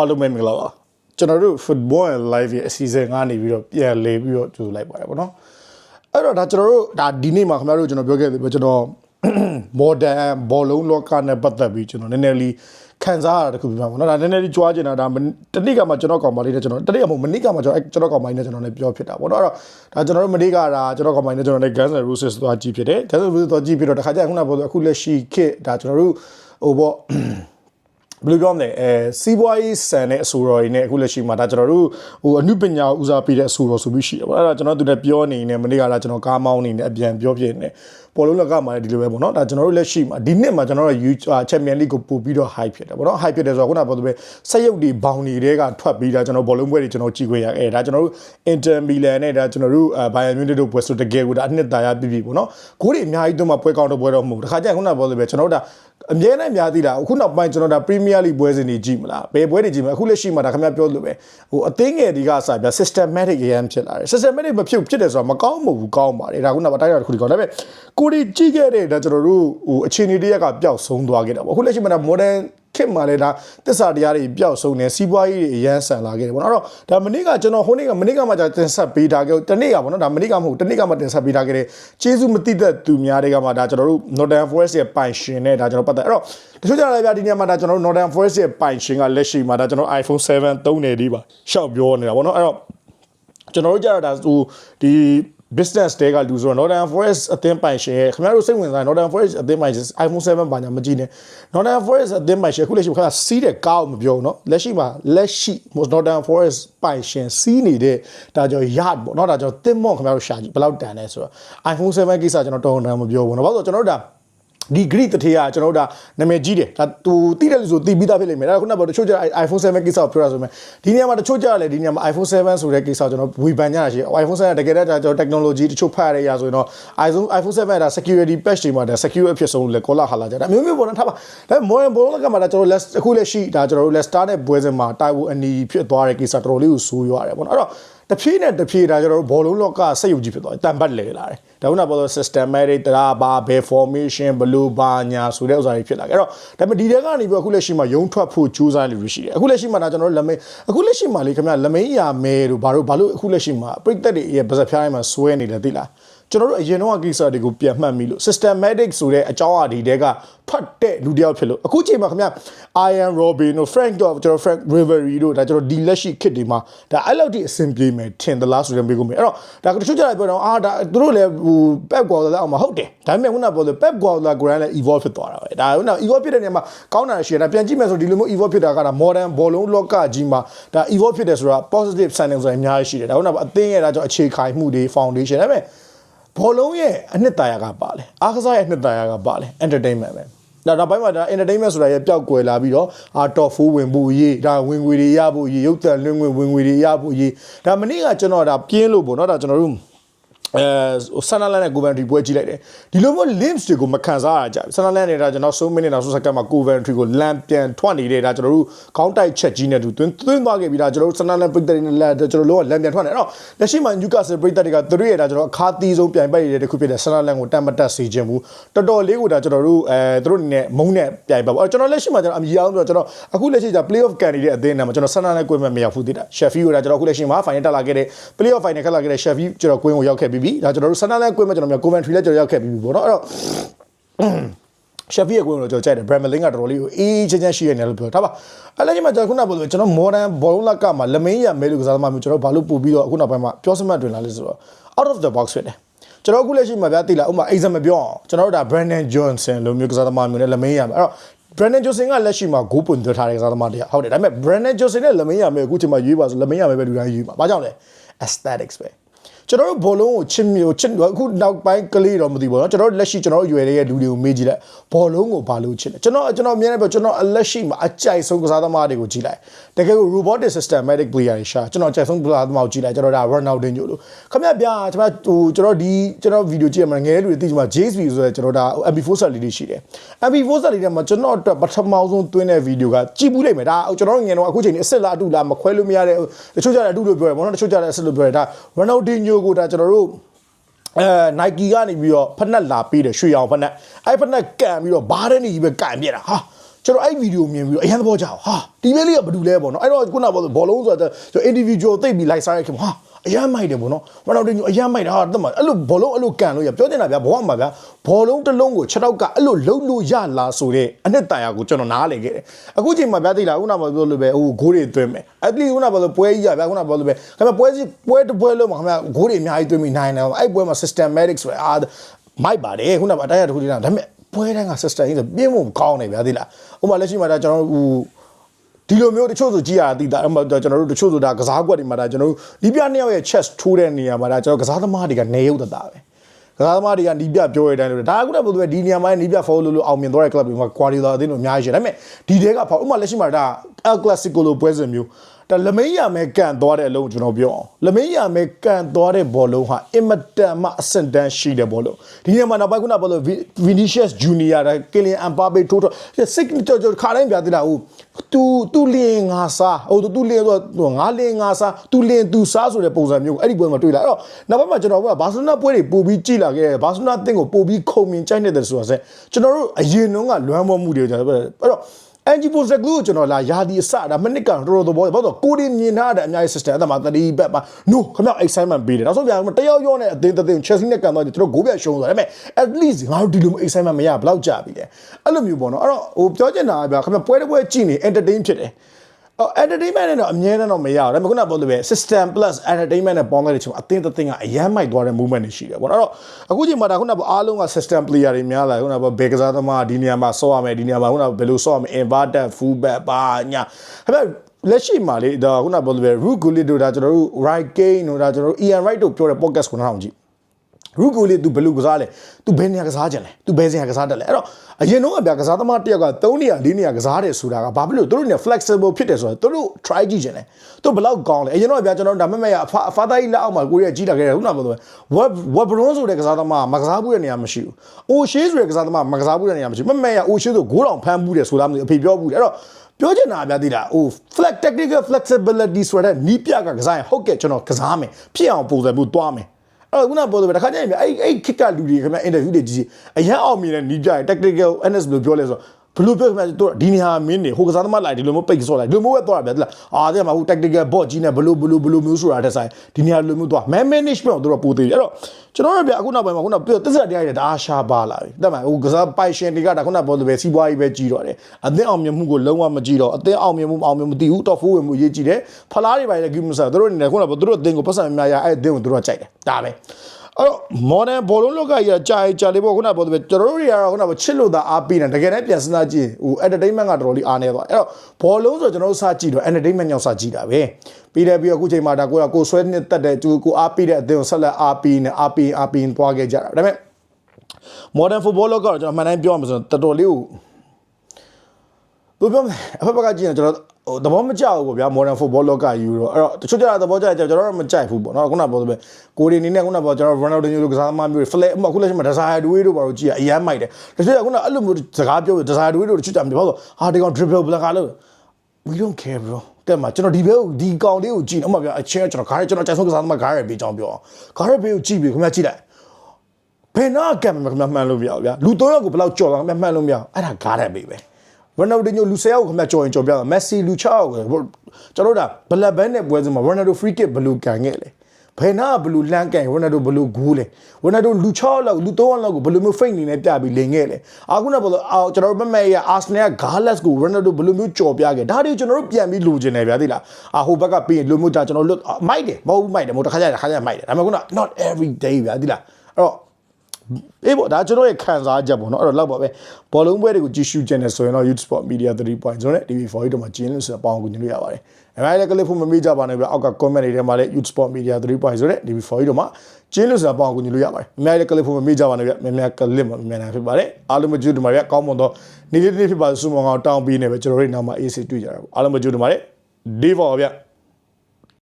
အားလုံးပဲမင်္ဂလာပါကျွန်တော်တို့ football and live ရဲ့အစီအစဉ်ကနေပြီးတော့ပြန်လေပြီးတော့ကြိုလိုက်ပါတယ်ဗောနော်အဲ့တော့ဒါကျွန်တော်တို့ဒါဒီနေ့မှာခင်ဗျားတို့ကျွန်တော်ပြောခဲ့တယ်ပဲကျွန်တော် modern ဘောလုံးလောကနဲ့ပတ်သက်ပြီးကျွန်တော်နည်းနည်းလေးခံစားရတာတစ်ခုပြပါဗောနော်ဒါနည်းနည်းလေးကြွားကျင်တာဒါမနေ့တနေ့ကမှကျွန်တော်ကောင်မလေးနဲ့ကျွန်တော်တနေ့ကမဟုတ်မနေ့ကမှကျွန်တော်အဲ့ကျွန်တော်ကောင်မလေးနဲ့ကျွန်တော်လည်းပြောဖြစ်တာဗောနော်အဲ့တော့ဒါကျွန်တော်တို့မနေ့ကဒါကျွန်တော်ကောင်မလေးနဲ့ကျွန်တော်လည်း Guns N' Roses သွားကြည့်ဖြစ်တယ် Guns N' Roses သွားကြည့်ပြီးတော့တခါကျရင်ခုနကပြောဆိုအခုလက်ရှိခေတ်ဒါကျွန်တော်တို့ဟိုဗော ဘယ်လိုပြောမလဲအဲစီးပွားရေးဆန်တဲ့အဆိုတော်တွေနဲ့အခုလက်ရှိမှာဒါကျွန်တော်တို့ဟိုအမှုပညာဦးစားပေးတဲ့အဆိုတော်ဆိုပြီးရှိတယ်ပေါ့အဲ့ဒါကျွန်တော်တို့လည်းပြောနေနေမနေ့ကလာကျွန်တော်ကားမောင်းနေနေအပြန်ပြောပြနေပေါ်လုံးလက်ကမှလည်းဒီလိုပဲပေါ့နော်ဒါကျွန်တော်တို့လက်ရှိမှာဒီနှစ်မှာကျွန်တော်တို့ U Champion League ကိုပို့ပြီးတော့ high ဖြစ်တယ်ပေါ့နော် high ဖြစ်တယ်ဆိုတော့ခုနကပြောသလိုပဲဆက်ရုပ်တွေဘောင်တွေတဲကထွက်ပြီးဒါကျွန်တော်ဘောလုံးပွဲတွေကျွန်တော်ကြည့်ခွင့်ရအဲဒါကျွန်တော်တို့ Inter Milan နဲ့ဒါကျွန်တော်တို့ Bayern Munich တို့ပွဲဆိုတကယ်ကိုဒါအနှစ်သာရပြပြပေါ့နော်ဂိုးတွေအများကြီးသွင်းမှာပွဲကောင်းတော့ပွဲတော့မဟုတ်ဘူးတခါကျရင်ခုနကပြောသလိုပဲကျွန်တော်တို့ဒါအမြဲတမ်းများသေးတာအခုနောက်ပိုင်းကျွန်တော်ဒါ Premier League ပွဲစဉ်တွေကြည့်မလားဘယ်ပွဲတွေကြည့်မလဲအခုလက်ရှိမှာဒါခင်ဗျားပြောလို့ပဲဟိုအသင်းငယ်တွေကစပြ systematic ရန်ဖြစ်လာတယ် systematic မဖြစ်ဖြစ်တယ်ဆိုတော့မကောင်းမဟုတ်ဘူးကောင်းပါတယ်ဒါခုနကတိုက်ရတစ်ခုဒီကောင်းဒါပေမဲ့ကိုဒီကြည့်ခဲ့တဲ့ဒါကျွန်တော်တို့ဟိုအခြေအနေတရက်ကပျောက်ဆုံးသွားခဲ့တာပေါ့အခုလက်ရှိမှာဒါ modern ခေတ်မှာလည်းဒါတစ္ဆာတရားတွေပျောက်ဆုံးနေစီးပွားရေးတွေအရန်ဆန်လာခဲ့တယ်ပေါ့နော်အဲ့တော့ဒါမနေ့ကကျွန်တော်ဟိုနေ့ကမနေ့ကမှじゃတင်ဆက်ပေးထားခဲ့တနေ့ကပေါ့နော်ဒါမနေ့ကမဟုတ်တနေ့ကမှတင်ဆက်ပေးထားခဲ့တဲ့ကျေးဇူးမတိသက်သူများတွေကမှဒါကျွန်တော်တို့ Northern Forest ရဲ့ပိုင်ရှင်နဲ့ဒါကျွန်တော်ပတ်သက်အဲ့တော့တချို့ကြတယ်ဗျာဒီနေ့မှာဒါကျွန်တော်တို့ Northern Forest ရဲ့ပိုင်ရှင်ကလက်ရှိမှာဒါကျွန်တော် iPhone 7သုံးနေဒီပါရှောက်ပြောနေတာပေါ့နော်အဲ့တော့ကျွန်တော်တို့ကြရတာဟိုဒီ business တဲကလူဆိုတော့ Northern Forest အသင်းပိုင်ရှင်ခင်ဗျားတို့စိတ်ဝင်စား Northern Forest အသင်းပိုင်ရှင် iPhone 7ဘာညာမကြည့်နဲ့ Northern Forest အသင်းပိုင်ရှင်အခုလက်ရှိခါစီးတဲ့ကားကိုမပြောဘူးเนาะလက်ရှိမှာလက်ရှိ Northern Forest ပိုင်ရှင်စီးနေတဲ့ဒါကြောင့် yard ပေါ့เนาะဒါကြောင့်တင်မော့ခင်ဗျားတို့ရှာကြည့်ဘယ်လောက်တန်လဲဆိုတော့ iPhone 7ကိစ္စကျွန်တော်တော်တော်မပြောဘူးเนาะဘာလို့ကျွန်တော်တို့ဒါ ဒီ grid တထေးကကျွန်တော်တို့ဒါနာမည်ကြီးတယ်ဒါသူတိတယ်လို့ဆိုတိပြီးသားဖြစ်လိမ့်မယ်ဒါကခုနကပြောတချို့ကျ iPhone 7ကိစ္စကိုပြောရဆိုမယ်ဒီနေရာမှာတချို့ကျလည်းဒီနေရာမှာ iPhone 7ဆိုတဲ့ကိစ္စကိုကျွန်တော်ဝေဖန်ကြတာရှိတယ် iPhone 7တကယ်တော့ကျွန်တော် technology တချို့ဖတ်ရရဆိုရင်တော့ iPhone iPhone 7ကဒါ security patch တွေမှာဒါ secure အဖြစ်ဆုံးလို့လေကောလာဟာလာကြတာအမျိုးမျိုးပေါ်တော့ထားပါဒါပေမဲ့ modern ဘောလုံးကမှဒါကျွန်တော် less အခုလက်ရှိဒါကျွန်တော်တို့ less star နဲ့ပွဲစဉ်မှာတိုင်ဝအနီဖြစ်သွားတဲ့ကိစ္စတော်တော်လေးကိုဆိုးရွားတယ်ပေါ့နော်အဲ့တော့ တဖြည်းနဲ့တဖြည်းဒါကျွန်တော်တို့ဘောလုံးလောကစိတ်ယုံကြည်ဖြစ်သွားတယ်တန်ပတ်လေလာတယ်ဒါကနာပေါ်တော့ systematic တရားပါဘယ် formation ဘလို့ဘာညာဆိုတဲ့ဥစ္စာတွေဖြစ်လာခဲ့အဲ့တော့ဒါပေမဲ့ဒီတဲကနေပြီးအခုလက်ရှိမှာယုံထွက်ဖို့ကြိုးစားနေလို့ရှိတယ်အခုလက်ရှိမှာဒါကျွန်တော်တို့လက်မင်းအခုလက်ရှိမှာလေခင်ဗျလမင်းရမဲတို့ဘာလို့ဘာလို့အခုလက်ရှိမှာပြိသက်တွေရဲ့ဗဇက်ဖျားတိုင်းမှာဆွဲနေတယ်သိလား ကျွန်တော်တို့အရင်တော့ကိစ္စတွေကိုပြန်မှတ်မိလို့ systematic ဆိုတဲ့အကြောင်းအရာဒီတဲကထွက်တဲ့လူတစ်ယောက်ဖြစ်လို့အခုချိန်မှာခင်ဗျ Iron Robin တို့ Frank တို့ကျွန်တော် Frank Ribery တို့ဒါကျွန်တော်ဒီလက်ရှိခစ်တွေမှာဒါအဲ့လောက်ထိအဆင်ပြေမယ်ထင်သလားဆိုတဲ့မေးခွန်းပဲအဲ့တော့ဒါတချို့ကြတယ်ပြောတော့အာဒါသူတို့လည်းဟို Pep Guardiola အောင်မှာဟုတ်တယ်ဒါပေမဲ့ခုနကပြောလို့ Pep Guardiola ကိုယ်တိုင်လည်း evolve ဖြစ်သွားတာပဲဒါခုန evolve ဖြစ်တဲ့နေရာမှာကောင်းတာရှိတယ်ဒါပြန်ကြည့်မယ်ဆိုဒီလိုမျိုး evolve ဖြစ်တာကဒါ modern ဘောလုံးလောကကြီးမှာဒါ evolve ဖြစ်တယ်ဆိုတာ positive sign ဆိုတာအများကြီးရှိတယ်ဒါခုနကအသင်းရဲ့ဒါကြောင့်အခြေခိုင်မှုတွေ foundation ဒါပေမဲ့ ဘောလုံးရဲ့အနှစ်သာရကပါလေအားကစားရဲ့အနှစ်သာရကပါလေ entertainment ပဲဒါနောက်ပိုင်းမှာဒါ entertainment ဆိုတာရဲ့ပျောက်ကွယ်လာပြီးတော့အာ top 4ဝင်ဖို့ရေးဒါဝင်ငွေတွေရဖို့ရေးရုပ်သံလွှင့်ငွေဝင်ငွေတွေရဖို့ရေးဒါမနေ့ကကျွန်တော်ဒါပြင်းလို့ပေါ့နော်ဒါကျွန်တော်တို့ အဲဆန်နလန်နဲ့ကိုဗန်ထရီပွဲကြည့်လိုက်တယ်ဒီလိုမျိုး limbs တွေကိုမခံစားရကြဘူးဆန်နလန်နဲ့ဒါကျွန်တော်10မိနစ်နောက်ဆုံးစက္ကန့်မှာကိုဗန်ထရီကိုလမ်းပြန်ထွက်နေတဲ့ဒါကျွန်တော်တို့ခေါင်းတိုက်ချက်ကြီးနဲ့သူသွင်းသွင်းသွားခဲ့ပြီးဒါကျွန်တော်တို့ဆန်နလန်ပိတ်တဲ့နဲ့လက်ကျွန်တော်တို့ကလမ်းပြန်ထွက်နေအဲ့တော့လက်ရှိမှာ Newcastle ပိတ်တဲ့တွေကသူတို့ရဲ့ဒါကျွန်တော်အခါသီးဆုံးပြန်ပိုက်နေတဲ့တစ်ခုဖြစ်တဲ့ဆန်နလန်ကိုတတ်မတက်စေခြင်းဘူးတော်တော်လေးကိုဒါကျွန်တော်တို့အဲသူတို့အနေနဲ့မုန်းနဲ့ပြန်ပါပေါ့ကျွန်တော်လက်ရှိမှာကျွန်တော်အမြင်အောင်ဆိုတော့ကျွန်တော်အခုလက်ရှိကျ play off ကန်နေတဲ့အသင်းနဲ့မှာကျွန်တော်ဆန်နလန်ကိုမရောက်ဘူးတိတာ Sheffield ကိုဒါကျွန်တော်အခုလက်ရှိမှာ final တက်လာခဲ့တဲ့ play off final ခက်လာခဲ့တဲ့ Sheffield ကျွန်တော်ကွင်းကိုရောက်ခဲ့ပြီးပြီဒါကျွန်တော်တို့ဆန်နလန်ကွင်းမှာကျွန်တော်များ Coventry လည်းကျွန်တော်ရောက်ခဲ့ပြီးပြီပေါ့နော်အဲ့တော့ရှက်ဖီရဲ့ကိုယ်ကိုကျွန်တော်ကြိုက်တယ်ဘရမ်မလင်းကတော်တော်လေးကိုအေးချမ်းချမ်းရှိရနေလို့ပြောတာပါအဲ့လည်းဒီမှာကျွန်တော်ခုနကပြောလို့ကျွန်တော် modern ဘောလုံးလက်ကမှာလမင်းရမဲလို့ကစားသမားမျိုးကျွန်တော်ဘာလို့ပို့ပြီးတော့အခုနောက်ပိုင်းမှာပြောစမှတ်တွင်လာလဲဆိုတော့ out of the box ဖြစ်တယ်ကျွန်တော်အခုလက်ရှိမှာဗျာတိလာဥမာ exam မပြောအောင်ကျွန်တော်တို့ဒါ Brandon Johnson လိုမျိုးကစားသမားမျိုးနဲ့လမင်းရမယ်အဲ့တော့ Brandon Johnson ကလက်ရှိမှာဂိုးပွန်သွင်းထားတဲ့ကစားသမားတရားဟုတ်တယ်ဒါပေမဲ့ Brandon Johnson နဲ့လမင်းရမယ်အခုချိန်မှာရွေးပါဆိုလမင်းရမယ်ပဲလူတိုင်းရွေးပါဘာကြောင့်လဲ aesthetics ပဲ ကျွန်တော်တို့ဘောလုံးကိုချစ်မျိုးချစ်အခုနောက်ပိုင်းကလေးတော့မသိဘူးเนาะကျွန်တော်တို့လက်ရှိကျွန်တော်တို့ရွယ်တဲ့လူတွေကိုမေးကြည့်လိုက်ဘောလုံးကိုဘာလို့ချစ်လဲကျွန်တော်ကျွန်တော်အမြဲတမ်းပြောကျွန်တော်အလက်ရှိမှာအကြိုက်ဆုံးကစားသမားတွေကိုကြည့်လိုက်တကယ်ကို robotic systematic player တွေရှာကျွန်တော်အကြိုက်ဆုံးကစားသမားကိုကြည့်လိုက်ကျွန်တော်ဒါ Ronaldinho လို့ခမရဗျာကျွန်တော်ဟိုကျွန်တော်ဒီကျွန်တော်ဗီဒီယိုကြည့်ရမှာငယ်တဲ့လူတွေသိချင်မှာ JSV ဆိုတဲ့ကျွန်တော်ဒါ MP4 set လေးတွေရှိတယ် MP4 set လေးတွေမှာကျွန်တော်အတွက်ပထမဆုံးသွင်းတဲ့ဗီဒီယိုကကြည့်ဘူးလိမ့်မယ်ဒါကျွန်တော်ငယ်တော့အခုချိန်นี้အစ်စ်လားအတူလားမခွဲလို့မရတဲ့တချို့ကြတယ်အတူလို့ပြောတယ်ဘောနော်တချို့ကြတယ်အစ်စ်လို့ပြောတယ်ဒါ Ronaldinho ကိုဒါကျွန်တော်တို့အဲ Nike ကနေပြီးတော့ဖက်နက်လာပေးတယ်ရွှေရောင်ဖက်နက်အဲ့ဖက်နက်ကန်ပြီးတော့ဘားတဲ့နေကြီးပဲကန်ပြက်တာဟာ ကျွန်တော်အဲ့ဗီဒီယိုမြင်ပြီးတော့အရန်သဘောကျအောင်ဟာဒီမဲလေးကဘာတူလဲပေါ့နော်အဲ့တော့ခုနကဘောဘောလုံးဆိုတာကျွန်တော် individual သိပ်ပြီး like စားရခင်ဟာအရန်မိုက်တယ်ပေါ့နော်ဘာလို့ဒီအရန်မိုက်တာဟာတက်မှာအဲ့လိုဘောလုံးအဲ့လိုကန်လို့ရပြောတင်တာဗျာဘောကမှာဗျာဘောလုံးတစ်လုံးကို6တောက်ကအဲ့လိုလုံးလို့ရလာဆိုတဲ့အနှစ်တန်ရာကိုကျွန်တော်နားလေခဲ့တယ်အခုချိန်မှာဗျာသိလားခုနကပြောလို့ပဲဟိုဂိုးတွေသွင်းမယ်အဲ့ဒီခုနကပြောလို့ပွဲကြီးရဗျာခုနကပြောလို့ပဲခင်ဗျပွဲစီပွဲတစ်ပွဲလုံးမှာခင်ဗျဂိုးတွေအများကြီးသွင်းပြီးနိုင်တယ်အဲ့ပွဲမှာ systematic ဆိုရအာမိုက်ပါတယ်ခုနကအတိုင်းရတစ်ခုတည်းလားဒါပေမဲ့ ပွဲတိုင်းက system ကြီးဆိုပြင်းဖို့ကောင်းတယ်ဗျာသိလားဥပမာလက်ရှိမှာဒါကျွန်တော်ဟိုဒီလိုမျိုးတချို့ဆိုကြည်ရတာသိတာအဲ့မှာကျွန်တော်တို့တချို့ဆိုတာကစားကွက်တွေမှာဒါကျွန်တော်တို့ဒီပြနှစ်ယောက်ရဲ့ chest ထိုးတဲ့နေရာမှာဒါကျွန်တော်ကစားသမားတွေကနေရုပ်တတာပဲ ကစားသမားတွေကနီးပြပြောရတဲ့အတိုင်းလို့ဒါကခုနကပြောတဲ့ဒီနေရာမှာနီးပြ follow လို့လို့အောင်မြင်သွားတဲ့ club တွေမှာ Guardiola အသင်းတို့အများကြီးရှိတယ်ဒါပေမဲ့ဒီတဲကဖောက်ဥပမာလက်ရှိမှာဒါ El Clasico လို့ပွဲစဉ်မျိုးဒါလမိန်ရမဲကန်သွားတဲ့အလုံးကျွန်တော်ပြောအောင်လမိန်ရမဲကန်သွားတဲ့ဘောလုံးဟာအင်မတန်မှအဆင့်တန်းရှိတဲ့ဘောလုံးဒီနေရာမှာနောက်ပိုင်းခုနကပြောလို့ Vinicius Junior ဒါ Kylian Mbappe ထိုးတော့စိတ်ကြောက်ကြောက်ခါတိုင်းပြသေးတာဟို သူသူလင်းငါစားဟိုသူလင်းဆိုတော့ငါလင်းငါစားသူလင်းသူစားဆိုတဲ့ပုံစံမျိုးအဲ့ဒီပွဲမှာတွေ့လာအဲ့တော့နောက်ပိုင်းမှာကျွန်တော်ကဘာစနာပွဲတွေပို့ပြီးကြည့်လာခဲ့တယ်ဘာစနာသင်ကိုပို့ပြီးခုံမြင်ကြိုက်နေတယ်ဆိုတာဆက်ကျွန်တော်တို့အရင်တုန်းကလွမ်းမောမှုတွေကျွန်တော်အဲ့တော့ ယ်အဲ့တော့ NG Post ကလူကိုကျွန်တော်လာယာဒီအစတာမနစ်ကတော့တော်တော်ဘောဘာလို့ကိုရီမြင်ထားတဲ့အများကြီး system အဲ့ဒါမှ30ဘက်ပါ no ခမ excitement ပေးတယ်နောက်ဆုံးပြန်တယောက်ရောနဲ့အသင်းတစ်သင်း Chelsea နဲ့ကန်သွားတယ်ကျွန်တော်ဂိုးပြရှုံးသွားတယ်ဒါပေမဲ့ at least ငါတို့ဒီလို excitement မရဘယ်လောက်ကြာပြီလဲအဲ့လိုမျိုးပေါ့နော်အဲ့တော့ဟိုပြောချင်တာကဗျာခမပွဲတစ်ပွဲကြည့်နေ entertain ဖြစ်တယ် အော် entertainment နဲ့တော့အမြဲတမ်းတော့မရဘူးဒါပေမဲ့ခုနကပြောလို့ပဲ system plus entertainment နဲ့ပေါင်းတဲ့အချိန်မှာအသင်းတစ်သင်းကအရန်မိုက်သွားတဲ့ movement တွေရှိတယ်ပေါ့နော်အဲ့တော့အခုချိန်မှာဒါခုနကအားလုံးက system player တွေများလာခုနကဘယ်ကစားသမားဒီနေရာမှာဆော့ရမယ်ဒီနေရာမှာခုနကဘယ်လိုဆော့ရမယ် inverted full back ပါညာဒါပေမဲ့လက်ရှိမှာလေဒါခုနကပြောလို့ပဲ root goalie တို့ဒါကျွန်တော်တို့ right kane တို့ဒါကျွန်တော်တို့ Ian Wright တို့ပြောတဲ့ podcast ကိုနားထောင်ကြည့် ရူကိုလေး तू ဘယ်လိုကစားလဲ तू ဘယ်နေရာကစားကြလဲ तू ဘယ်စင်ကစားတတ်လဲအဲ့တော့အရင်တော့ကဗျာကစားသမားတစ်ယောက်က3နေရာ4နေရာကစားတယ်ဆိုတာကဘာဖြစ်လို့သူတို့နေ flexible ဖြစ်တယ်ဆိုတော့သူတို့ try ကြည့်ခြင်းလဲသူဘယ်လောက်ကောင်းလဲအရင်တော့ဗျာကျွန်တော်တို့ဒါမဲ့မဲ့အဖအဖသားကြီးလက်အောက်မှာကိုရီးယားကြီးလာခဲ့တယ်ခုနကပြောလို့ web web bron ဆိုတဲ့ကစားသမားမကစားဘူးတဲ့နေရာမရှိဘူးအိုရှေးဆိုတဲ့ကစားသမားမကစားဘူးတဲ့နေရာမရှိဘူးမဲ့မဲ့ရအိုရှေးဆိုဂိုးတောင်ဖမ်းဘူးတယ်ဆိုတာမျိုးအဖေပြောဘူးတယ်အဲ့တော့ပြောချင်တာဗျာသိလားဟို flex technical flexibility ဆိုတဲ့နီးပြကကစားရင်ဟုတ်ကဲ့ကျွန်တော်ကစားမယ်ဖြစ်အောင်ပုံစံမျိုးသွားမယ် အဲ့တော့ခုနပြောတယ်တခါကျရင်အဲ့အဲ့ခစ်ကလူတွေခင်ဗျအင်တာဗျူးတွေကြည့်အရန်အောင်မြင်တဲ့နီးပြရဲ့ tactical NS ဘယ်လိုပြောလဲဆိုတော့ ဘယ်လိုပြောခင်ဗျတို့ဒီနေဟာမင်းနေဟိုကစားသမားလိုက်ဒီလိုမျိုးပိတ်ဆော့လိုက်ဒီလိုမျိုးပဲသွားတာဗျာတိလားအာတဲ့မှာဟို tactical bot ကြီးနဲ့ဘယ်လိုဘယ်လိုဘယ်လိုမျိုးဆိုတာတဲ့ဆိုင်ဒီနေဟာလိုမျိုးသွား man management တို့တော့ပိုသေးတယ်အဲ့တော့ကျွန်တော်တို့ဗျာအခုနောက်ပိုင်းမှာခုနပြောသစ္စာတရားတွေဒါအားရှားပါလာပြီတဲ့မှာဟိုကစားပိုင်ရှင်တွေကဒါခုနပြောလို့ပဲစီးပွားရေးပဲကြီးတော့တယ်အသင်းအောင်မြင်မှုကိုလုံးဝမကြီးတော့အသင်းအောင်မြင်မှုအောင်မြင်မှုမသိဘူး top 4ဝင်မှုရေးကြည့်တယ်ဖလားတွေပါလေဂိမ်းမစားတို့အနေနဲ့ခုနကတို့အသင်းကိုပတ်စံများရအဲ့အသင်းကိုတို့ကကြိုက်တယ်ဒါပဲအဲ့ တော့ modern ဘောလုံးလောကကြီးကကြာကြာလေးပေါ့ခုနကပြောတယ်ကျွန်တော်တို့တွေကတော့ခုနကချစ်လို့သာအားပေးတယ်တကယ်တမ်းပြန်စဉ်းစားကြည့်ဟို entertainment ကတော်တော်လေးအားနေသွားအဲ့တော့ဘောလုံးဆိုကျွန်တော်တို့စကြည့်တော့ entertainment ညောင်စကြည့်တာပဲပြီးတယ်ပြီးတော့အခုချိန်မှာဒါကိုကကိုဆွဲနှစ်တက်တဲ့သူကိုအားပေးတဲ့အသင်းကိုဆက်လက်အားပေးနေအားပေးအားပေးသွားခဲ့ကြတာဒါပေမဲ့ modern football လောကကတော့ကျွန်တော်မှန်တိုင်းပြောရမှာဆိုတော့တော်တော်လေးကို ဘယ်ပြောမလဲအဖက်ဖက်ကကြည့်ရင်ကျွန်တော်ဟိုသဘောမကျဘူးပေါ့ဗျာ modern football လောကယူတော့အဲ့တော့တချို့ကျတာသဘောကျတယ်ကျွန်တော်တို့မကြိုက်ဘူးပေါ့နော်ခုနကပြောသလိုပဲကိုရီနေနဲ့ခုနကပြောကျွန်တော် Ronaldinho လိုကစားသမားမျိုးတွေ flat အခုလက်ရှိမှာ desire way တို့ဘာလို့ကြည့်ရအရမ်းမိုက်တယ်တချို့ကခုနအဲ့လိုမျိုးစကားပြော desire way တို့တချို့ကြမပြောဆိုဟာဒီကောင် dribble ဘလကာလို့ we don't care bro တဲ့မှာကျွန်တော်ဒီဘဲကိုဒီကောင်လေးကိုကြည့်ဥပမာပြအချင်းကျွန်တော်ခါရကျွန်တော်ကြိုက်ဆုံးကစားသမားခါရဘေးကြောင်းပြောအောင်ခါရဘေးကိုကြည့်ပြီးခင်ဗျာကြည့်လိုက်ဘယ်နာကံမှခင်ဗျာမှန်လို့မရဘူးဗျာလူ၃ယောက်ကိုဘယ်လောက်ကြော်သွားခင်ဗျာမှန်လို့မရဘူးအဲ့ဒါဂါရက်ဘေးပဲ ရိုနယ်ဒိုညိုလူ၁၀ယောက်ကိုခင်ဗျာကြော်ရင်ကြော်ပြတာမက်ဆီလူ၆ယောက်ကိုကျွန်တော်တို့ကဘလက်ဘန်နဲ့ပွဲစဉ်မှာရိုနယ်ဒိုဖရီကစ်ဘယ်လိုကန်ခဲ့လဲဘယ်နာဘယ်လိုလမ်းကန်ရိုနယ်ဒိုဘယ်လိုဂိုးလဲရိုနယ်ဒိုလူ6လောက်လူ3လောက်ကိုဘယ်လိုမျိုးဖိတ်နေလဲပြပြီးလင်ခဲ့လဲအခုနကဘယ်လိုကျွန်တော်တို့မမဲရအာဆနယ်ကဂါလက်ကိုရိုနယ်ဒိုဘယ်လိုမျိုးကြော်ပြခဲ့ဒါတွေကျွန်တော်တို့ပြန်ပြီးလိုချင်တယ်ဗျာသိလားအာဟိုဘက်ကပြီးရင်လိုမျိုးဒါကျွန်တော်လွတ်မိုက်တယ်မဟုတ်ဘူးမိုက်တယ်မဟုတ်တစ်ခါကျတစ်ခါကျမိုက်တယ်ဒါပေမဲ့ခုန not every day ဗျာသိလားအဲ့တော့ အေးပေါ့ဒါကျွန်တော်ရဲ့ခံစားချက်ပေါ့နော်အဲ့တော့လောက်ပါပဲဘောလုံးပွဲတွေကိုကြည့်ရှုခြင်းနဲ့ဆိုရင်တော့ YouTube Sport Media 3.0နဲ့ TV4 တို့မှာကျင်းလို့ဆိုတော့ပေါင်းကူညီလို့ရပါတယ်အဲဒါလည်းကလစ်ဖို့မမေ့ကြပါနဲ့ဗျအောက်က comment တွေထဲမှာလည်း YouTube Sport Media 3.0နဲ့ TV4 တို့မှာကျင်းလို့ဆိုတော့ပေါင်းကူညီလို့ရပါတယ်အများကြီးကလစ်ဖို့မမေ့ကြပါနဲ့ဗျများများကလစ်မှာမြန်နိုင်ဖြစ်ပါတယ်အားလုံးမကြည့်တူမှာဗျကောင်းမွန်တော့နေ့နေ့နေ့ဖြစ်ပါစုံမောင်အောင်တောင်းပြီးနေပဲကျွန်တော်တို့နောက်မှာ AC တွေ့ကြတာပေါ့အားလုံးမကြည့်တူမှာလေဒီပေါ်ဗျ